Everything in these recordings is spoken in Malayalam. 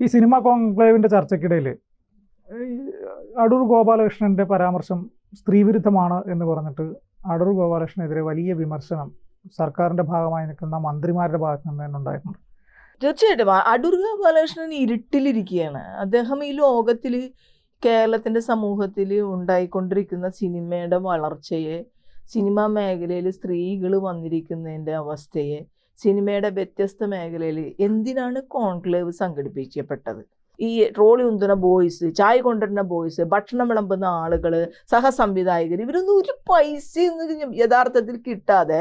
ഈ സിനിമ കോൺക്ലേവിന്റെ ചർച്ചയ്ക്കിടയിൽ അടൂർ ഗോപാലകൃഷ്ണന്റെ പരാമർശം സ്ത്രീവിരുദ്ധമാണ് എന്ന് പറഞ്ഞിട്ട് അടൂർ ഗോപാലകൃഷ്ണനെതിരെ വലിയ വിമർശനം സർക്കാരിന്റെ ഭാഗമായി നിൽക്കുന്ന മന്ത്രിമാരുടെ ഭാഗത്ത് നിന്ന് തന്നെ ഉണ്ടായിട്ടുണ്ട്. തീർച്ചയായിട്ടും. അടൂർ ഗോപാലകൃഷ്ണൻ ഇരുട്ടിലിരിക്കുകയാണ്. അദ്ദേഹം ഈ ലോകത്തിൽ കേരളത്തിന്റെ സമൂഹത്തിൽ ഉണ്ടായിക്കൊണ്ടിരിക്കുന്ന സിനിമയുടെ വളർച്ചയെ സിനിമാ മേഖലയിൽ സ്ത്രീകൾ വന്നിരിക്കുന്നതിന്റെ അവസ്ഥയെ സിനിമയുടെ വ്യത്യസ്ത മേഖലയിൽ എന്തിനാണ് കോൺക്ലേവ് സംഘടിപ്പിക്കപ്പെട്ടത്? ഈ ട്രോളി ഉന്തുന്ന ബോയ്സ് ചായ കൊണ്ടുവരുന്ന ബോയ്സ് ഭക്ഷണം വിളമ്പുന്ന ആളുകൾ സഹസംവിധായകർ ഇവരൊന്നും ഒരു പൈസയൊന്നും യഥാർത്ഥത്തിൽ കിട്ടാതെ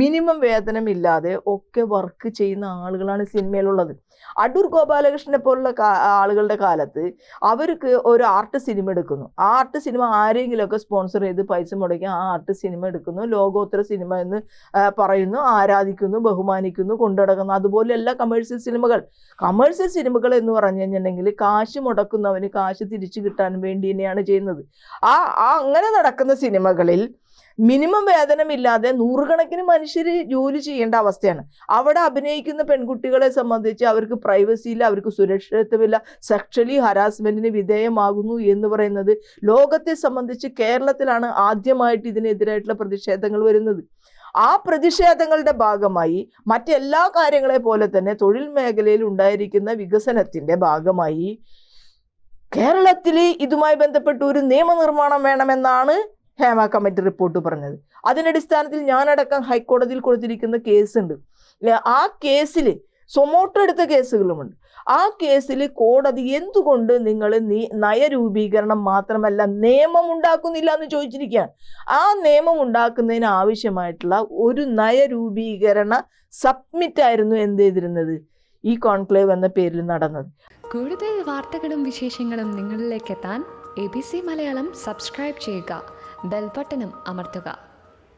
മിനിമം വേതനമില്ലാതെ ഒക്കെ വർക്ക് ചെയ്യുന്ന ആളുകളാണ് സിനിമയിലുള്ളത്. അടൂർ ഗോപാലകൃഷ്ണനെ പോലുള്ള ആളുകളുടെ കാലത്ത് അവർക്ക് ഒരു ആർട്ട് സിനിമ എടുക്കുന്നു. ആ ആർട്ട് സിനിമ ആരെങ്കിലുമൊക്കെ സ്പോൺസർ ചെയ്ത് പൈസ മുടക്കി ആ ആർട്ട് സിനിമ എടുക്കുന്നു. ലോകോത്തര സിനിമ എന്ന് പറയുന്നു ആരാധിക്കുന്നു ബഹുമാനിക്കുന്നു കൊണ്ടുനടക്കുന്നു അതുപോലെ എല്ലാ കമേഴ്സ്യൽ സിനിമകൾ കമേഴ്സ്യൽ സിനിമകൾ എന്ന് പറഞ്ഞു കഴിഞ്ഞിട്ടുണ്ടെങ്കിൽ കാശ് മുടക്കുന്നവന് കാശ് തിരിച്ചു കിട്ടാൻ വേണ്ടി തന്നെയാണ് ചെയ്യുന്നത്. ആ ആ അങ്ങനെ നടക്കുന്ന സിനിമകളിൽ മിനിമം വേതനമില്ലാതെ നൂറുകണക്കിന് മനുഷ്യർ ജോലി ചെയ്യേണ്ട അവസ്ഥയാണ്. അവിടെ അഭിനയിക്കുന്ന പെൺകുട്ടികളെ സംബന്ധിച്ച് അവർക്ക് പ്രൈവസി ഇല്ല അവർക്ക് സുരക്ഷിതത്വമില്ല സെക്ഷലി ഹരാസ്മെന്റിന് വിധേയമാകുന്നു എന്ന് പറയുന്നത് ലോകത്തെ സംബന്ധിച്ച് കേരളത്തിലാണ് ആദ്യമായിട്ട് ഇതിനെതിരായിട്ടുള്ള പ്രതിഷേധങ്ങൾ വരുന്നത്. ആ പ്രതിഷേധങ്ങളുടെ ഭാഗമായി മറ്റെല്ലാ കാര്യങ്ങളെ പോലെ തന്നെ തൊഴിൽ മേഖലയിൽ ഉണ്ടായിരിക്കുന്ന വികസനത്തിന്റെ ഭാഗമായി കേരളത്തിൽ ഇതുമായി ബന്ധപ്പെട്ട് ഒരു നിയമനിർമ്മാണം വേണമെന്നാണ് ഹേമ കമ്മിറ്റി റിപ്പോർട്ട് പറഞ്ഞത്. അതിന്റെ അടിസ്ഥാനത്തിൽ ഞാനടക്കം ഹൈക്കോടതിയിൽ കൊടുത്തിരിക്കുന്ന കേസുണ്ട്. ആ കേസിൽ സൊമോട്ടോ എടുത്ത കേസുകളുമുണ്ട്. ആ കേസിൽ കോടതി എന്തുകൊണ്ട് നിങ്ങൾ നയരൂപീകരണം മാത്രമല്ല നിയമം ഉണ്ടാക്കുന്നില്ല എന്ന് ചോദിച്ചിരിക്കുകയാണ്. ആ നിയമം ഉണ്ടാക്കുന്നതിന് ആവശ്യമായിട്ടുള്ള ഒരു നയരൂപീകരണ സബ്മിറ്റ് ആയിരുന്നു എന്ത് ചെയ്തിരുന്നത്? ഈ കോൺക്ലേവ് എന്ന പേരിൽ നടന്നത്. കൂടുതൽ വാർത്തകളും വിശേഷങ്ങളും നിങ്ങളിലേക്ക് എത്താൻ A B C Malayalam subscribe ചെയ്യുക. ബെൽബട്ടനും അമർത്തുക.